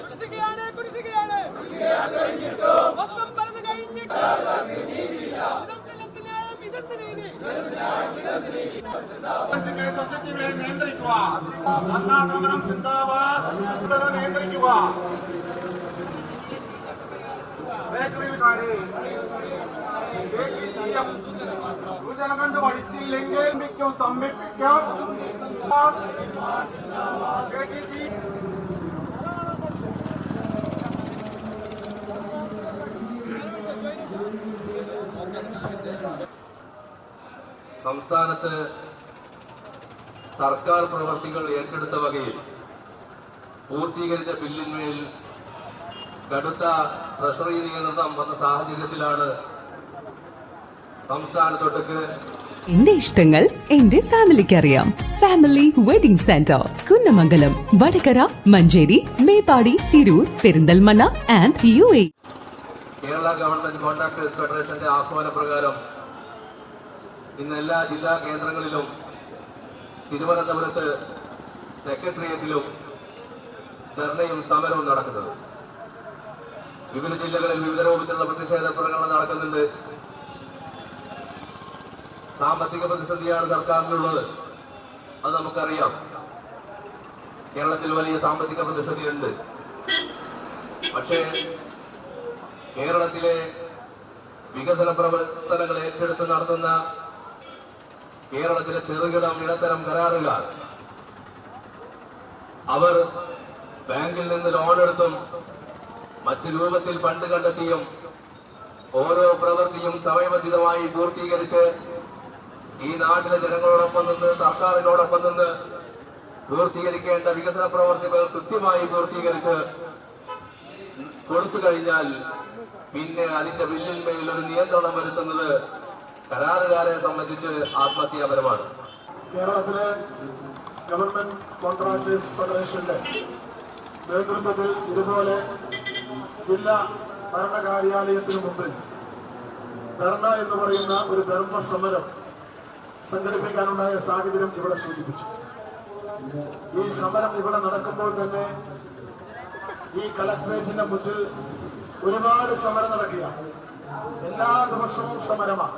കുടിശ്ശികയാണ് കുടിശ്ശികയാണ് വർഷം പലത് കഴിഞ്ഞിട്ടും സൊസൈറ്റികളെ നിയന്ത്രിക്കുക. അണ്ണാ സമരം സിന്ദാബാദ് നിയന്ത്രിക്കുക സൂചന കണ്ട് പഠിച്ചില്ലെങ്കിൽ മിക്കും സംരംഭിക്കാം സംസ്ഥാനത്ത് സർക്കാർ പ്രവർത്തികൾ ഏറ്റെടുത്ത വകയിൽ പൂർത്തീകരിച്ച ബില്ലിന്മേൽ കടുത്ത ട്രഷറി നിയന്ത്രണം വന്ന സാഹചര്യത്തിലാണ് സംസ്ഥാനത്തൊട്ടുക്ക് എന്റെ ഇഷ്ടങ്ങൾ എന്റെ ഫാമിലിക്ക് അറിയാം family wedding centre Kunnamangalam Vadakara Manjeri Meppadi Tirur Perinthalmanna and U A Kerala government contractors ഫെഡറേഷന്റെ ആഹ്വാനപ്രകാരം ഇന്ന് എല്ലാ ജില്ലാ കേന്ദ്രങ്ങളിലും തിരുവനന്തപുരത്ത് സെക്രട്ടേറിയറ്റിലും ധർണയും സമരവും നടക്കുന്നത് വിവിധ ജില്ലകളിൽ വിവിധ രൂപത്തിലുള്ള പ്രതിഷേധ പ്രകടനം നടക്കുന്നുണ്ട്. സാമ്പത്തിക പ്രതിസന്ധിയാണ് സർക്കാരിനുള്ളത്. അത് നമുക്കറിയാം. കേരളത്തിൽ വലിയ സാമ്പത്തിക പ്രതിസന്ധിയുണ്ട്. പക്ഷേ കേരളത്തിലെ വികസന പ്രവർത്തനങ്ങൾ ഏറ്റെടുത്ത് നടത്തുന്ന കേരളത്തിലെ ചെറുകിട ഇടത്തരം കരാറുകാർ. അവർ ബാങ്കിൽ നിന്ന് ലോൺ എടുത്തും മറ്റു രൂപത്തിൽ ഫണ്ട് കണ്ടെത്തിയും ഓരോ പ്രവൃത്തിയും സമയബന്ധിതമായി പൂർത്തീകരിച്ച് ഈ നാട്ടിലെ ജനങ്ങളോടൊപ്പം നിന്ന് സർക്കാരിനോടൊപ്പം നിന്ന് പൂർത്തീകരിക്കേണ്ട വികസന പ്രവർത്തികൾ കൃത്യമായി പൂർത്തീകരിച്ച് കൊടുത്തു കഴിഞ്ഞാൽ പിന്നെ അതിന്റെ ബില്ലിന്മേൽ ഒരു നിയന്ത്രണം വരുത്തുന്നത് കരാറുകാരെ സംബന്ധിച്ച് ആത്മഹത്യാപരമാണ്. കേരളത്തിലെ ഗവൺമെന്റ് കോൺട്രാക്ടേഴ്സ് ഫെഡറേഷന്റെ നേതൃത്വത്തിൽ ഇതുപോലെ ജില്ലാ ഭരണകാര്യാലയത്തിന് മുമ്പിൽ ധർണ എന്ന് പറയുന്ന ഒരു ധർമ്മ സമരം സംഘടിപ്പിക്കാനുണ്ടായ സാഹചര്യം ഇവിടെ സൂചിപ്പിച്ചു. ഈ സമരം ഇവിടെ നടക്കുമ്പോൾ തന്നെ ഈ കളക്ട്രേറ്റിന്റെ മുന്നിൽ ഒരുപാട് സമരം നടക്കുകയാണ്. എല്ലാ ദിവസവും സമരമാണ്.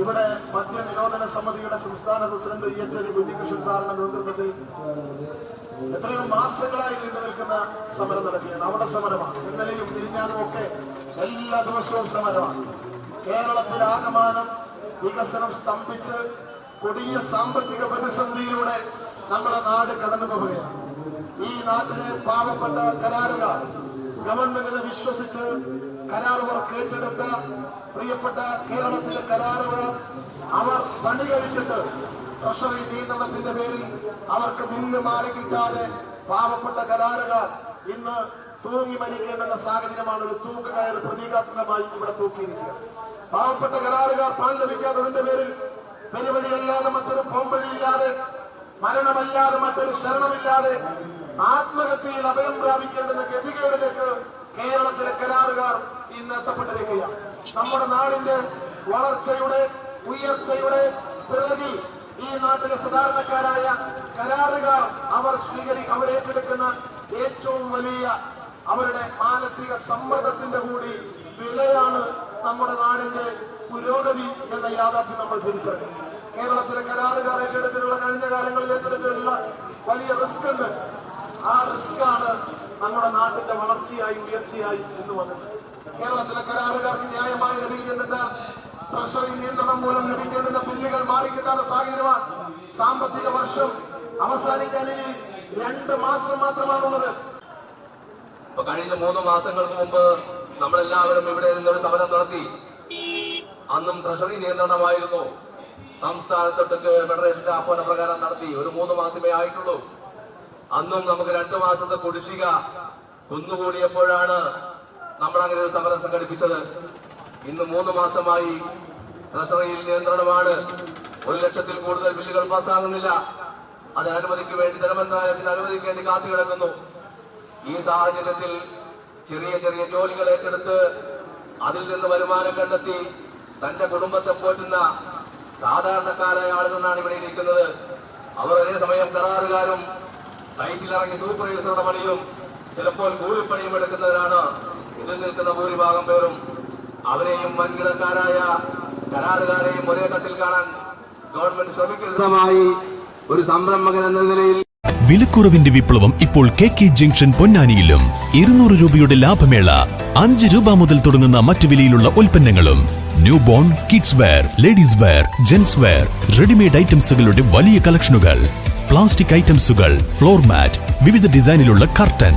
ഇവിടെ മദ്യനിരോധന സമിതിയുടെ സംസ്ഥാന പ്രസിഡന്റ് ഇ എച്ച് ഉണ്ണികൃഷ്ണൻ സാറിന്റെ നേതൃത്വത്തിൽ എത്രയോ മാസങ്ങളായി നീണ്ടു നിൽക്കുന്ന സമരം നടക്കുകയാണ്. അവിടെ സമരമാണ്. ഇന്നലെയും തിരിഞ്ഞാലും ഒക്കെ എല്ലാ ദിവസവും സമരമാണ്. കേരളത്തിൽ ആകമാനം വികസനം സ്തംഭിച്ച് കൊടിയ സാമ്പത്തിക പ്രതിസന്ധിയിലൂടെ നമ്മുടെ നാട് കടന്നു പോവുകയാണ്. ഈ നാട്ടിലെ പാവപ്പെട്ട കരാറുകാർ ഗവൺമെന്റിനെ വിശ്വസിച്ച് വർക്ക് ഏറ്റെടുത്ത പ്രിയപ്പെട്ട കേരളത്തിലെ കരാറുകൾ അവർ പണി കഴിച്ചിട്ട് ട്രഷറി നിയന്ത്രണത്തിന്റെ പേരിൽ അവർക്ക് മുന്ന് മാറി കിട്ടാതെ പാവപ്പെട്ട കരാറുകാർ ഇന്ന് തൂങ്ങി മരിക്കേണ്ടുന്ന സാഹചര്യമാണ് ഒരു തൂക്കുകയർ പ്രതീകാത്മകമായി ഇവിടെ തൂക്കിയിരിക്കുക. പാവപ്പെട്ട കരാറുകാർ പണം ലഭിക്കാത്തതിന്റെ പേരിൽ പെരുവഴിയല്ലാതെ മറ്റൊരു പോംവഴിയില്ലാതെ മരണമല്ലാതെ മറ്റൊരു ശരണമില്ലാതെ ആത്മഹത്യയിൽ അഭയം പ്രാപിക്കേണ്ടുന്ന ഗതികേടിലേക്ക് കേരളത്തിലെ കരാറുകാർ ഇന്ന് നമ്മുടെ നാടിന്റെ വളർച്ചയുടെ ഉയർച്ചയുടെ പിറകിൽ ഈ നാട്ടിലെ സാധാരണക്കാരായ കരാറുകാർ അവർ സ്വീകരി അവർ ഏറ്റെടുക്കുന്ന ഏറ്റവും വലിയ അവരുടെ മാനസിക സമ്മർദ്ദത്തിന്റെ കൂടി വിലയാണ് നമ്മുടെ നാടിന്റെ പുരോഗതി എന്ന യാഥാർത്ഥ്യം നമ്മൾ തിരിച്ചറിയും കേരളത്തിലെ കരാറുകാർ ഏറ്റെടുത്തിട്ടുള്ള കഴിഞ്ഞ കാലങ്ങളിൽ ഏറ്റെടുത്തിട്ടുള്ള വലിയ റിസ്ക് ഉണ്ട് ആ റിസ്ക് ആണ് നമ്മുടെ നാട്ടിന്റെ വളർച്ചയായി ഉയർച്ചയായി എന്ന് വന്നത്. കേരളത്തിലെ കരാറുകാർക്ക് ന്യായമായി ലഭിക്കേണ്ടുന്ന ട്രഷറി നിയന്ത്രണം മൂലം ലഭിക്കേണ്ടുന്ന ബില്ലുകൾ മാറിക്കിട്ടാത്ത സാഹചര്യമാണ് സാമ്പത്തിക വർഷം അവസാനിക്കാൻ ഇനി രണ്ട് മാസം മാത്രമാണുള്ളത്. ഇപ്പൊ കഴിഞ്ഞ മൂന്ന് മാസങ്ങൾക്ക് മുമ്പ് നമ്മളെല്ലാവരും ഇവിടെ നിന്നൊരു സമരം നടത്തി. അന്നും ട്രഷറി നിയന്ത്രണമായിരുന്നു. സംസ്ഥാനത്തൊട്ടൊക്കെ ഫെഡറേഷന്റെ ആഹ്വാന പ്രകാരം നടത്തി. ഒരു മൂന്ന് മാസമേ ആയിട്ടുള്ളൂ. അന്നും നമുക്ക് രണ്ടു മാസത്തെ കുടിശ്ശിക കുന്നുകൂടിയപ്പോഴാണ് നമ്മൾ അങ്ങനെ ഒരു സമരം സംഘടിപ്പിച്ചത് ഇന്ന് മൂന്ന് മാസമായി ട്രഷറിയിൽ നിയന്ത്രണമാണ്. ഒരു ലക്ഷത്തിൽ കൂടുതൽ ബില്ലുകൾ പാസ്സാകുന്നില്ല അത് അനുമതിക്ക് വേണ്ടി ധനമന്ത്രാലയത്തിന് അനുമതിക്ക് വേണ്ടി കാത്തു കിടക്കുന്നു ഈ സാഹചര്യത്തിൽ ചെറിയ ചെറിയ ജോലികൾ ഏറ്റെടുത്ത് അതിൽ നിന്ന് വരുമാനം കണ്ടെത്തി തന്റെ കുടുംബത്തെ പോറ്റുന്ന സാധാരണക്കാരായ ആളുകളാണ് ഇവിടെ ഇരിക്കുന്നത്. അവർ ഒരേ സമയം കരാറുകാരും സൈറ്റിലിറങ്ങി സൂപ്പർവൈസറുടെ പണിയും ചിലപ്പോൾ കൂലിപ്പണിയും എടുക്കുന്നവരാണ്. ഇതിൽ നിൽക്കുന്ന ഭൂരിഭാഗം പേരും അവരെയും വൻകിടക്കാരായ കരാറുകാരെയും ഒരേ തട്ടിൽ കാണാൻ ഗവൺമെന്റ് ശ്രമിക്കുന്നതുമായി ഒരു സംരംഭകൻ എന്ന നിലയിൽ വിലക്കുറവിന്റെ വിപ്ലവം ഇപ്പോൾ കെ കെ ജംഗ്ഷൻ പൊന്നാനിയിലും ഇരുന്നൂറ് രൂപയുടെ ലാഭമേള അഞ്ച് രൂപ മുതൽ തുടങ്ങുന്ന മറ്റു വിലയിലുള്ള ഉൽപ്പന്നങ്ങളും newborn kids wear ladies wear gents wear readymade ഐറ്റംസുകളുടെ വലിയ കളക്ഷനുകൾ പ്ലാസ്റ്റിക് ഐറ്റംസുകൾ ഫ്ലോർ മാറ്റ് വിവിധ ഡിസൈനിലുള്ള curtain